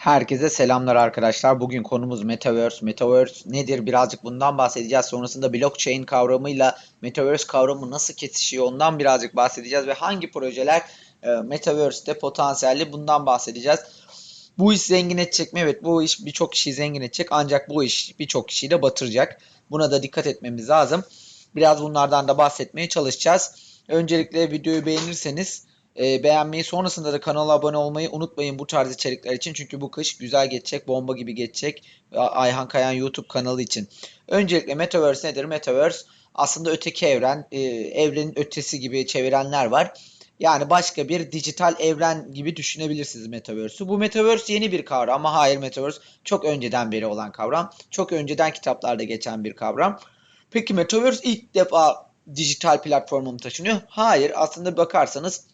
Herkese selamlar arkadaşlar. Bugün konumuz Metaverse. Metaverse nedir? Birazcık bundan bahsedeceğiz. Sonrasında blockchain kavramıyla Metaverse kavramı nasıl kesişiyor ondan birazcık bahsedeceğiz. Ve hangi projeler e, Metaverse'de potansiyelli bundan bahsedeceğiz. Bu iş zengin edecek mi? Evet bu iş birçok kişiyi zengin edecek. Ancak bu iş birçok kişiyi de batıracak. Buna da dikkat etmemiz lazım. Biraz bunlardan da bahsetmeye çalışacağız. Öncelikle videoyu beğenirseniz e, beğenmeyi sonrasında da kanala abone olmayı unutmayın bu tarz içerikler için. Çünkü bu kış güzel geçecek, bomba gibi geçecek. Ayhan Kayan YouTube kanalı için. Öncelikle Metaverse nedir? Metaverse aslında öteki evren, e, evrenin ötesi gibi çevirenler var. Yani başka bir dijital evren gibi düşünebilirsiniz Metaverse'ü. Bu Metaverse yeni bir kavram ama hayır Metaverse çok önceden beri olan kavram. Çok önceden kitaplarda geçen bir kavram. Peki Metaverse ilk defa dijital platforma mı taşınıyor? Hayır. Aslında bakarsanız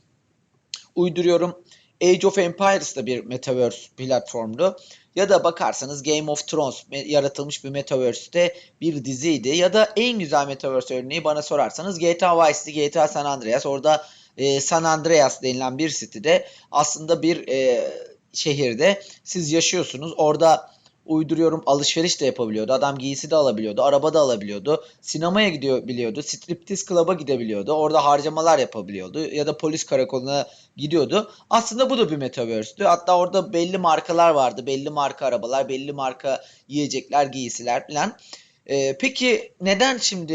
uyduruyorum. Age of Empires da bir Metaverse platformdu. Ya da bakarsanız Game of Thrones yaratılmış bir Metaverse'te bir diziydi. Ya da en güzel Metaverse örneği bana sorarsanız GTA Vice City, GTA San Andreas. Orada e, San Andreas denilen bir sitede aslında bir e, şehirde siz yaşıyorsunuz. Orada uyduruyorum alışveriş de yapabiliyordu. Adam giysi de alabiliyordu. Araba da alabiliyordu. Sinemaya gidiyor biliyordu. Striptiz klaba gidebiliyordu. Orada harcamalar yapabiliyordu. Ya da polis karakoluna gidiyordu. Aslında bu da bir metaverse'tü. Hatta orada belli markalar vardı. Belli marka arabalar, belli marka yiyecekler, giysiler falan. Ee, peki neden şimdi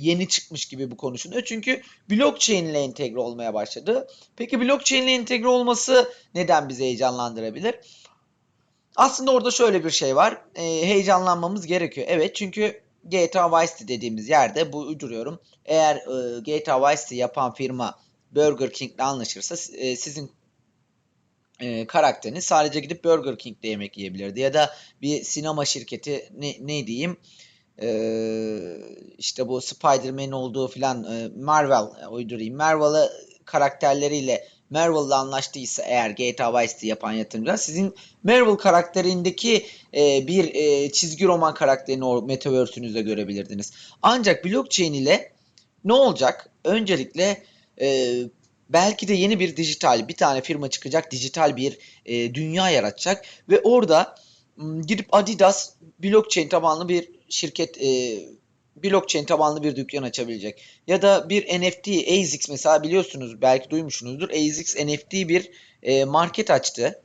yeni çıkmış gibi bu konuşuluyor? Çünkü blockchain ile entegre olmaya başladı. Peki blockchain ile entegre olması neden bizi heyecanlandırabilir? Aslında orada şöyle bir şey var. E, heyecanlanmamız gerekiyor. Evet çünkü GTA Vice City dediğimiz yerde bu uyduruyorum. Eğer e, GTA Vice City yapan firma Burger King ile anlaşırsa e, sizin e, karakteriniz sadece gidip Burger King'de yemek yiyebilirdi. Ya da bir sinema şirketi ne, ne diyeyim e, işte bu Spider-Man olduğu filan e, Marvel uydurayım. Marvel'ı karakterleriyle Marvel'la anlaştıysa eğer GTA Vice yapan yatırımcılar sizin Marvel karakterindeki e, bir e, çizgi roman karakterini o metaverse'ünüzde görebilirdiniz. Ancak blockchain ile ne olacak? Öncelikle e, belki de yeni bir dijital bir tane firma çıkacak dijital bir e, dünya yaratacak ve orada gidip Adidas blockchain tabanlı bir şirket e, blockchain tabanlı bir dükkan açabilecek. Ya da bir NFT, ASICS mesela biliyorsunuz belki duymuşsunuzdur. ASICS NFT bir e, market açtı.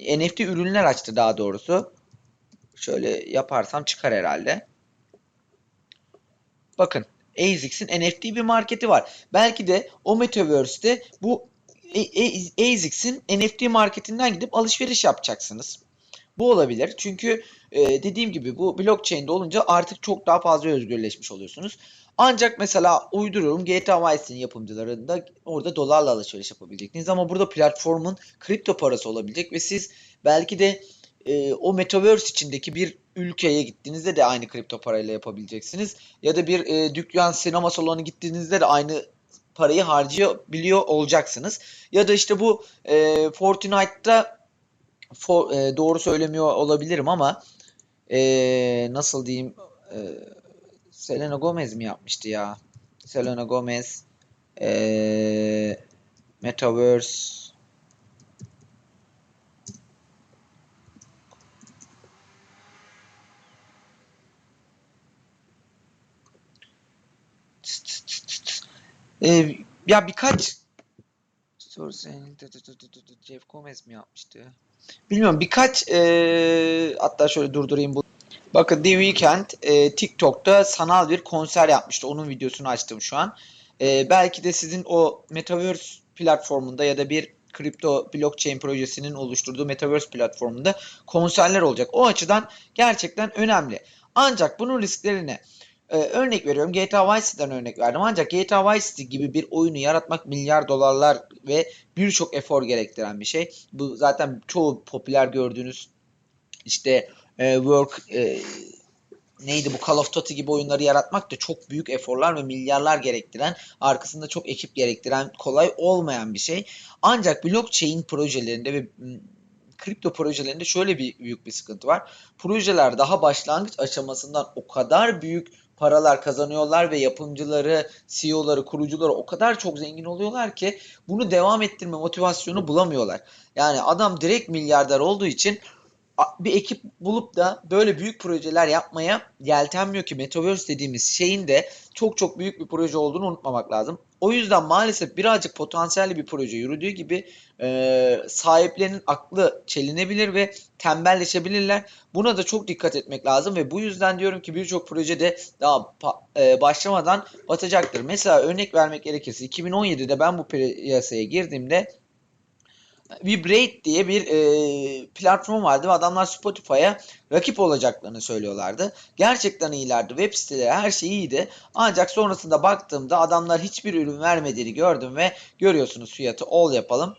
NFT ürünler açtı daha doğrusu. Şöyle yaparsam çıkar herhalde. Bakın ASICS'in NFT bir marketi var. Belki de o Metaverse'de bu ASICS'in NFT marketinden gidip alışveriş yapacaksınız. Bu olabilir. Çünkü e, dediğim gibi bu blockchain'de olunca artık çok daha fazla özgürleşmiş oluyorsunuz. Ancak mesela uyduruyorum GTA Vice'in yapımcılarında orada dolarla alışveriş yapabileceksiniz ama burada platformun kripto parası olabilecek ve siz belki de e, o metaverse içindeki bir ülkeye gittiğinizde de aynı kripto parayla yapabileceksiniz. Ya da bir e, dükkan sinema salonu gittiğinizde de aynı parayı harcayabiliyor olacaksınız. Ya da işte bu e, Fortnite'da for, e, doğru söylemiyor olabilirim ama e, nasıl diyeyim e, Selena Gomez mi yapmıştı ya? Selena Gomez e, Metaverse e, ya birkaç Jeff Gomez mi yapmıştı? Bilmiyorum birkaç e, hatta şöyle durdurayım bu. Bakın The Weeknd e, TikTok'ta sanal bir konser yapmıştı. Onun videosunu açtım şu an. E, belki de sizin o Metaverse platformunda ya da bir kripto blockchain projesinin oluşturduğu Metaverse platformunda konserler olacak. O açıdan gerçekten önemli. Ancak bunun risklerine ee, örnek veriyorum GTA Vice City'den örnek verdim. Ancak GTA Vice City gibi bir oyunu yaratmak milyar dolarlar ve birçok efor gerektiren bir şey. Bu zaten çoğu popüler gördüğünüz işte e, work e, neydi bu Call of Duty gibi oyunları yaratmak da çok büyük eforlar ve milyarlar gerektiren, arkasında çok ekip gerektiren, kolay olmayan bir şey. Ancak blockchain projelerinde ve kripto projelerinde şöyle bir büyük bir sıkıntı var. Projeler daha başlangıç aşamasından o kadar büyük paralar kazanıyorlar ve yapımcıları, CEO'ları, kurucuları o kadar çok zengin oluyorlar ki bunu devam ettirme motivasyonu bulamıyorlar. Yani adam direkt milyarder olduğu için bir ekip bulup da böyle büyük projeler yapmaya yeltenmiyor ki Metaverse dediğimiz şeyin de çok çok büyük bir proje olduğunu unutmamak lazım. O yüzden maalesef birazcık potansiyelli bir proje yürüdüğü gibi e, sahiplerinin aklı çelinebilir ve tembelleşebilirler. Buna da çok dikkat etmek lazım ve bu yüzden diyorum ki birçok projede daha e, başlamadan batacaktır. Mesela örnek vermek gerekirse 2017'de ben bu piyasaya girdiğimde Vibrate diye bir e, platform vardı ve adamlar Spotify'a rakip olacaklarını söylüyorlardı. Gerçekten iyilerdi. Web siteleri her şey iyiydi. Ancak sonrasında baktığımda adamlar hiçbir ürün vermediğini gördüm ve görüyorsunuz fiyatı all yapalım.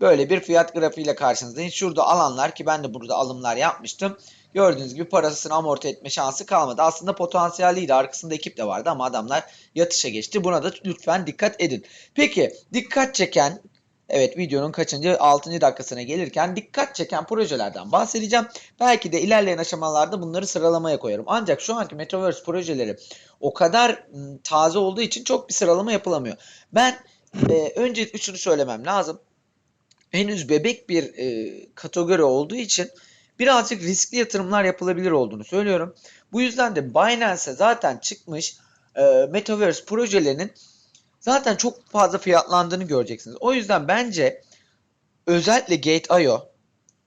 Böyle bir fiyat grafiğiyle karşınızdayım. Şurada alanlar ki ben de burada alımlar yapmıştım. Gördüğünüz gibi parasını amorti etme şansı kalmadı. Aslında potansiyeliydi. Arkasında ekip de vardı ama adamlar yatışa geçti. Buna da lütfen dikkat edin. Peki dikkat çeken Evet videonun kaçıncı 6. dakikasına gelirken dikkat çeken projelerden bahsedeceğim. Belki de ilerleyen aşamalarda bunları sıralamaya koyarım. Ancak şu anki Metaverse projeleri o kadar ım, taze olduğu için çok bir sıralama yapılamıyor. Ben e, öncelikle şunu söylemem lazım. Henüz bebek bir e, kategori olduğu için birazcık riskli yatırımlar yapılabilir olduğunu söylüyorum. Bu yüzden de Binance'e zaten çıkmış e, Metaverse projelerinin zaten çok fazla fiyatlandığını göreceksiniz. O yüzden bence özellikle Gate.io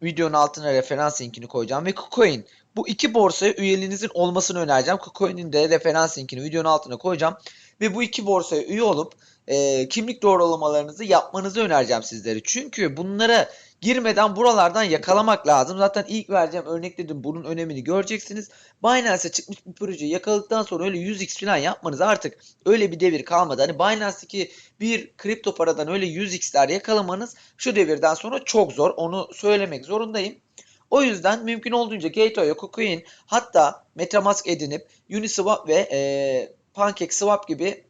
videonun altına referans linkini koyacağım ve KuCoin bu iki borsaya üyeliğinizin olmasını önereceğim. KuCoin'in de referans linkini videonun altına koyacağım ve bu iki borsaya üye olup e, kimlik doğrulamalarınızı yapmanızı önereceğim sizlere. Çünkü bunlara girmeden buralardan yakalamak lazım. Zaten ilk vereceğim örnek dedim bunun önemini göreceksiniz. Binance'e çıkmış bir projeyi yakaladıktan sonra öyle 100x falan yapmanız artık öyle bir devir kalmadı. Hani Binance'daki bir kripto paradan öyle 100x'ler yakalamanız şu devirden sonra çok zor. Onu söylemek zorundayım. O yüzden mümkün olduğunca Gateway, KuCoin hatta Metamask edinip Uniswap ve e, PancakeSwap gibi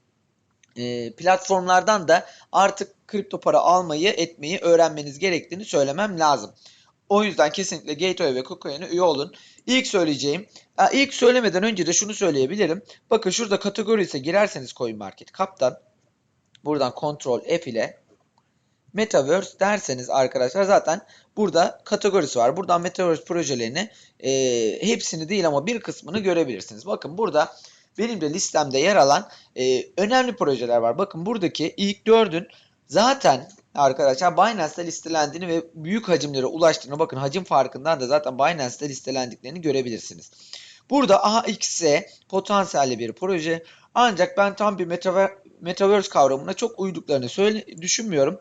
e, platformlardan da artık kripto para almayı etmeyi öğrenmeniz gerektiğini söylemem lazım. O yüzden kesinlikle Gateway ve KuCoin'e üye olun. İlk söyleyeceğim, ilk söylemeden önce de şunu söyleyebilirim. Bakın şurada kategori ise girerseniz CoinMarketCap'tan buradan Ctrl F ile Metaverse derseniz arkadaşlar zaten burada kategorisi var. Buradan Metaverse projelerini e, hepsini değil ama bir kısmını görebilirsiniz. Bakın burada benim de listemde yer alan e, önemli projeler var. Bakın buradaki ilk dördün zaten arkadaşlar Binance'da listelendiğini ve büyük hacimlere ulaştığını bakın hacim farkından da zaten Binance'da listelendiklerini görebilirsiniz. Burada AXE potansiyelli bir proje ancak ben tam bir metaver Metaverse kavramına çok uyduklarını söyle düşünmüyorum.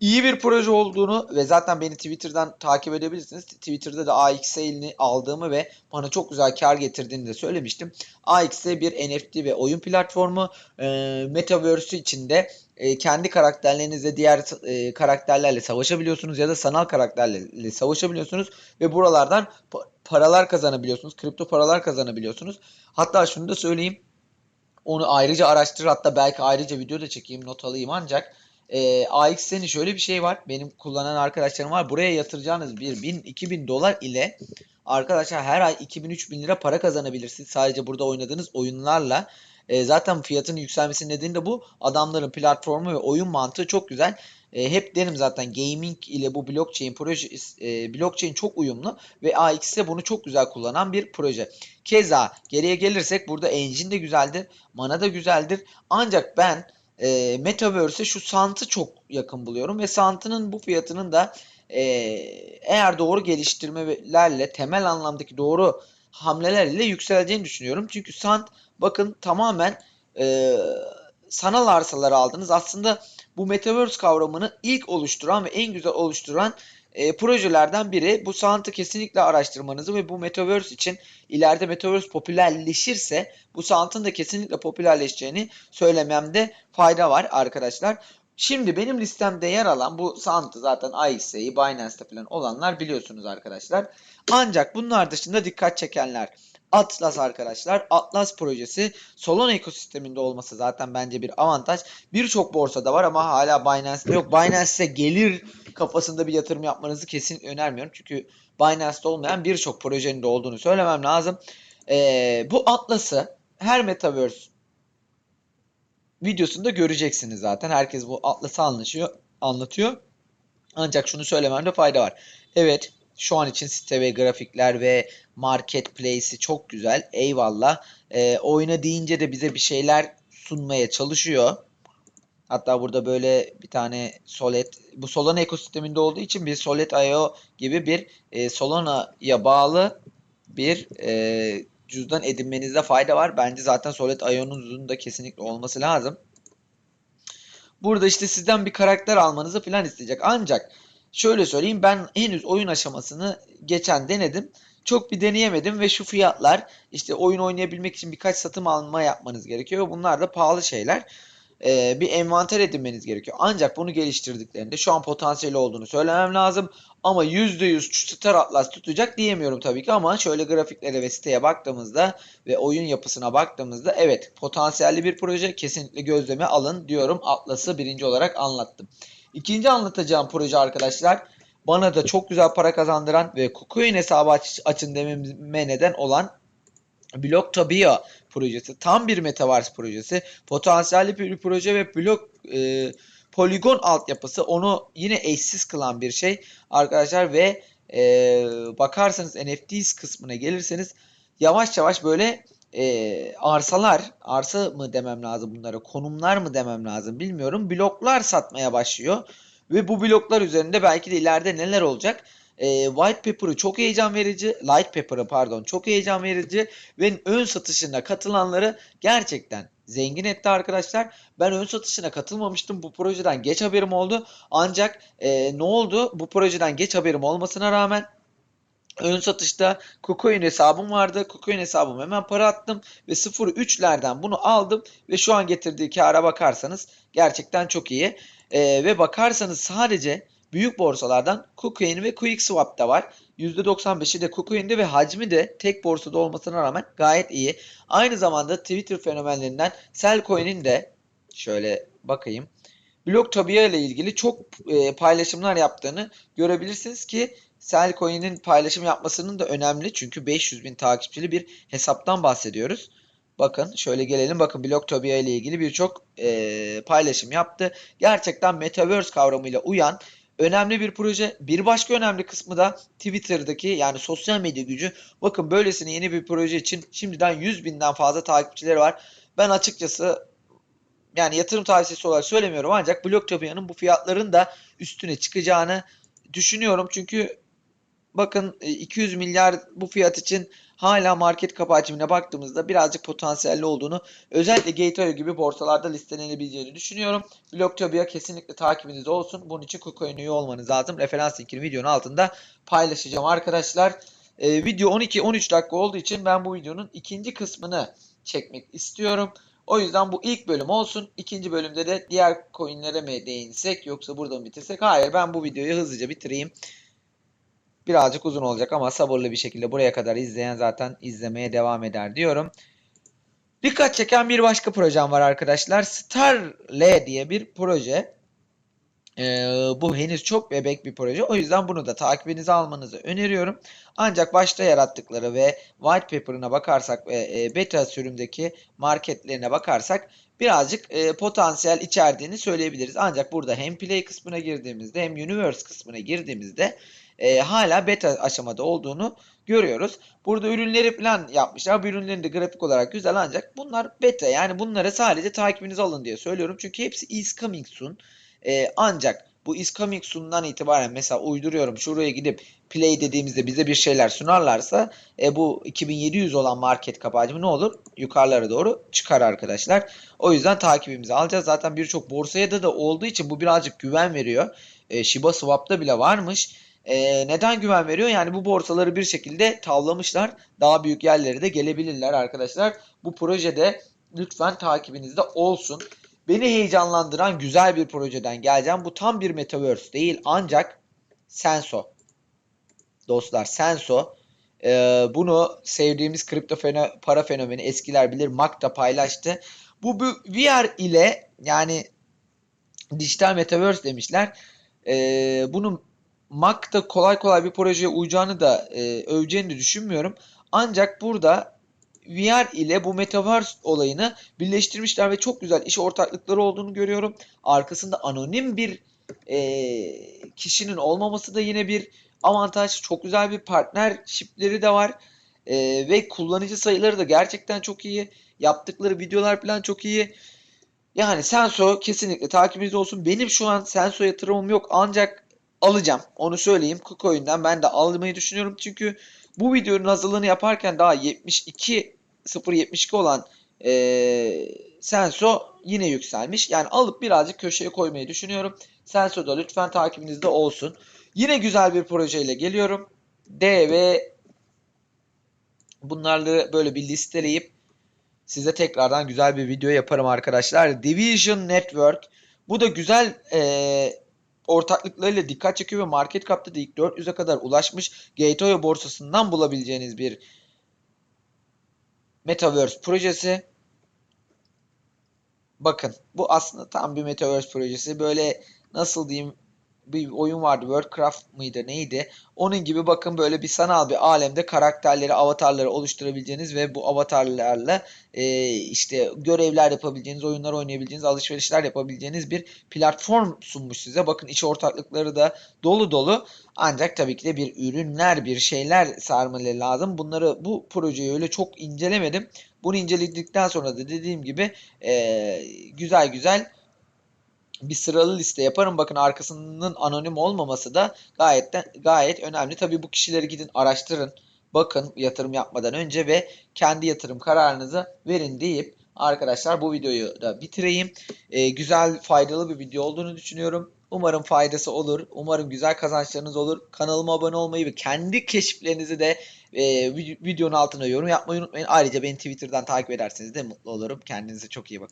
İyi bir proje olduğunu ve zaten beni Twitter'dan takip edebilirsiniz. Twitter'da da AXL'ini aldığımı ve bana çok güzel kar getirdiğini de söylemiştim. AXL bir NFT ve oyun platformu. E, Metaverse içinde e, kendi karakterlerinizle diğer e, karakterlerle savaşabiliyorsunuz ya da sanal karakterlerle savaşabiliyorsunuz ve buralardan pa- paralar kazanabiliyorsunuz. Kripto paralar kazanabiliyorsunuz. Hatta şunu da söyleyeyim. Onu ayrıca araştırır hatta belki ayrıca video da çekeyim not alayım ancak e, AXN'in şöyle bir şey var. Benim kullanan arkadaşlarım var. Buraya yatıracağınız bir 1000 2000 dolar ile arkadaşlar her ay 2000-3000 lira para kazanabilirsiniz. Sadece burada oynadığınız oyunlarla. E, zaten fiyatının yükselmesinin nedeni de bu. Adamların platformu ve oyun mantığı çok güzel. E, hep derim zaten gaming ile bu blockchain proje e, blockchain çok uyumlu ve AX de bunu çok güzel kullanan bir proje. Keza geriye gelirsek burada engine de güzeldir, mana da güzeldir. Ancak ben e, Metaverse'e şu Sant'ı çok yakın buluyorum ve Sant'ının bu fiyatının da e, eğer doğru geliştirmelerle temel anlamdaki doğru hamleler ile yükseleceğini düşünüyorum. Çünkü Sant bakın tamamen e, sanal arsaları aldınız. Aslında bu Metaverse kavramını ilk oluşturan ve en güzel oluşturan e, projelerden biri. Bu Sant'ı kesinlikle araştırmanızı ve bu Metaverse için ileride Metaverse popülerleşirse bu Sant'ın da kesinlikle popülerleşeceğini söylememde fayda var arkadaşlar. Şimdi benim listemde yer alan bu Sant'ı zaten AXS'yi, Binance'te falan olanlar biliyorsunuz arkadaşlar. Ancak bunlar dışında dikkat çekenler. Atlas arkadaşlar. Atlas projesi Solana ekosisteminde olması zaten bence bir avantaj. Birçok borsada var ama hala Binance'de yok. Binance'e gelir kafasında bir yatırım yapmanızı kesinlikle önermiyorum. Çünkü Binance'de olmayan birçok projenin de olduğunu söylemem lazım. Ee, bu Atlas'ı her Metaverse videosunda göreceksiniz zaten. Herkes bu Atlas'ı anlaşıyor, anlatıyor. Ancak şunu söylememde fayda var. Evet, Şu an için site ve grafikler ve marketplace'i çok güzel. Eyvallah. E, oyuna deyince de bize bir şeyler sunmaya çalışıyor. Hatta burada böyle bir tane Solid, bu Solana ekosisteminde olduğu için bir Solid.io gibi bir e, Solana'ya bağlı bir e, cüzdan edinmenizde fayda var. Bence zaten Solid.io'nun cüzdanında kesinlikle olması lazım. Burada işte sizden bir karakter almanızı falan isteyecek. Ancak şöyle söyleyeyim ben henüz oyun aşamasını geçen denedim. Çok bir deneyemedim ve şu fiyatlar işte oyun oynayabilmek için birkaç satın alma yapmanız gerekiyor. Bunlar da pahalı şeyler. Ee, bir envanter edinmeniz gerekiyor. Ancak bunu geliştirdiklerinde şu an potansiyeli olduğunu söylemem lazım. Ama %100 şu Star Atlas tutacak diyemiyorum tabii ki ama şöyle grafiklere ve siteye baktığımızda ve oyun yapısına baktığımızda evet potansiyelli bir proje kesinlikle gözleme alın diyorum. Atlas'ı birinci olarak anlattım. İkinci anlatacağım proje arkadaşlar bana da çok güzel para kazandıran ve KuCoin hesabı aç, açın dememe neden olan Blocktopia projesi. Tam bir Metaverse projesi. Potansiyelli bir proje ve blok e, poligon altyapısı onu yine eşsiz kılan bir şey arkadaşlar ve e, bakarsanız NFTs kısmına gelirseniz yavaş yavaş böyle e, arsalar, arsa mı demem lazım bunlara, konumlar mı demem lazım bilmiyorum. Bloklar satmaya başlıyor. Ve bu bloklar üzerinde belki de ileride neler olacak? E, White Paper'ı çok heyecan verici, Light Paper'ı pardon çok heyecan verici ve ön satışına katılanları gerçekten zengin etti arkadaşlar. Ben ön satışına katılmamıştım. Bu projeden geç haberim oldu. Ancak e, ne oldu? Bu projeden geç haberim olmasına rağmen Ön satışta KuCoin hesabım vardı. KuCoin hesabım hemen para attım ve 0.3'lerden bunu aldım ve şu an getirdiği kâra bakarsanız gerçekten çok iyi. Ee, ve bakarsanız sadece büyük borsalardan KuCoin ve QuickSwap'ta var. %95'i de KuCoin'de ve hacmi de tek borsada olmasına rağmen gayet iyi. Aynı zamanda Twitter fenomenlerinden Cellcoin'in de şöyle bakayım. Blocktopia ile ilgili çok e, paylaşımlar yaptığını görebilirsiniz ki Cellcoin'in paylaşım yapmasının da önemli. Çünkü 500 bin takipçili bir hesaptan bahsediyoruz. Bakın şöyle gelelim. Bakın Blocktopia ile ilgili birçok e, paylaşım yaptı. Gerçekten Metaverse kavramıyla uyan önemli bir proje. Bir başka önemli kısmı da Twitter'daki yani sosyal medya gücü. Bakın böylesine yeni bir proje için şimdiden 100 binden fazla takipçileri var. Ben açıkçası yani yatırım tavsiyesi olarak söylemiyorum ancak Blocktopia'nın bu fiyatların da üstüne çıkacağını düşünüyorum. Çünkü bakın 200 milyar bu fiyat için hala market kapı hacmine baktığımızda birazcık potansiyelli olduğunu özellikle Gateway gibi borsalarda listelenebileceğini düşünüyorum. Blocktopia kesinlikle takibinizde olsun. Bunun için KuCoin üye olmanız lazım. Referans linkini videonun altında paylaşacağım arkadaşlar. Ee, video 12-13 dakika olduğu için ben bu videonun ikinci kısmını çekmek istiyorum. O yüzden bu ilk bölüm olsun. İkinci bölümde de diğer coinlere mi değinsek yoksa burada mı bitirsek? Hayır ben bu videoyu hızlıca bitireyim. Birazcık uzun olacak ama sabırlı bir şekilde buraya kadar izleyen zaten izlemeye devam eder diyorum. Dikkat çeken bir başka projem var arkadaşlar. Starle diye bir proje. Ee, bu henüz çok bebek bir proje. O yüzden bunu da takibinize almanızı öneriyorum. Ancak başta yarattıkları ve white paper'ına bakarsak ve e, beta sürümdeki marketlerine bakarsak birazcık e, potansiyel içerdiğini söyleyebiliriz. Ancak burada hem play kısmına girdiğimizde hem universe kısmına girdiğimizde e, hala beta aşamada olduğunu görüyoruz. Burada ürünleri falan yapmışlar. Bu ürünlerin de grafik olarak güzel ancak bunlar beta. Yani bunları sadece takibinize alın diye söylüyorum. Çünkü hepsi is coming soon. E, ancak bu is coming soon'dan itibaren mesela uyduruyorum şuraya gidip play dediğimizde bize bir şeyler sunarlarsa e, bu 2700 olan market kapacımı ne olur? Yukarılara doğru çıkar arkadaşlar. O yüzden takibimizi alacağız. Zaten birçok borsaya da da olduğu için bu birazcık güven veriyor. E, Shiba Swap'ta bile varmış. E, neden güven veriyor? Yani bu borsaları bir şekilde tavlamışlar. Daha büyük yerlere de gelebilirler arkadaşlar. Bu projede lütfen takibinizde olsun. Beni heyecanlandıran güzel bir projeden geleceğim. Bu tam bir metaverse değil ancak Senso. Dostlar Senso. Ee, bunu sevdiğimiz kripto feno para fenomeni eskiler bilir. Mak da paylaştı. Bu, bu VR ile yani dijital metaverse demişler. Ee, bunun Mac da kolay kolay bir projeye uyacağını da e, öveceğini de düşünmüyorum. Ancak burada VR ile bu Metaverse olayını birleştirmişler ve çok güzel iş ortaklıkları olduğunu görüyorum. Arkasında anonim bir e, kişinin olmaması da yine bir avantaj. Çok güzel bir partnershipleri de var. Ee, ve kullanıcı sayıları da gerçekten çok iyi. Yaptıkları videolar falan çok iyi. Yani Senso kesinlikle takibinizde olsun. Benim şu an Senso yatırımım yok ancak alacağım. Onu söyleyeyim. KuCoin'den ben de almayı düşünüyorum. Çünkü bu videonun hazırlığını yaparken daha 72 0.72 olan eee Senso yine yükselmiş. Yani alıp birazcık köşeye koymayı düşünüyorum. Senso da lütfen takibinizde olsun. Yine güzel bir projeyle geliyorum. D ve bunları böyle bir listeleyip size tekrardan güzel bir video yaparım arkadaşlar. Division Network. Bu da güzel eee ortaklıklarıyla dikkat çekiyor ve market cap'ta da ilk 400'e kadar ulaşmış. Gateway borsasından bulabileceğiniz bir Metaverse projesi. Bakın bu aslında tam bir Metaverse projesi. Böyle nasıl diyeyim bir oyun vardı. Worldcraft mıydı neydi? Onun gibi bakın böyle bir sanal bir alemde karakterleri, avatarları oluşturabileceğiniz ve bu avatarlarla e, işte görevler yapabileceğiniz, oyunlar oynayabileceğiniz, alışverişler yapabileceğiniz bir platform sunmuş size. Bakın iç ortaklıkları da dolu dolu. Ancak tabii ki de bir ürünler, bir şeyler sarmaları lazım. Bunları bu projeyi öyle çok incelemedim. Bunu inceledikten sonra da dediğim gibi e, güzel güzel bir sıralı liste yaparım. Bakın arkasının anonim olmaması da gayet de, gayet önemli. Tabii bu kişileri gidin araştırın. Bakın yatırım yapmadan önce ve kendi yatırım kararınızı verin deyip arkadaşlar bu videoyu da bitireyim. Ee, güzel faydalı bir video olduğunu düşünüyorum. Umarım faydası olur. Umarım güzel kazançlarınız olur. Kanalıma abone olmayı ve kendi keşiflerinizi de e, vid- videonun altına yorum yapmayı unutmayın. Ayrıca beni Twitter'dan takip ederseniz de mutlu olurum. Kendinize çok iyi bakın.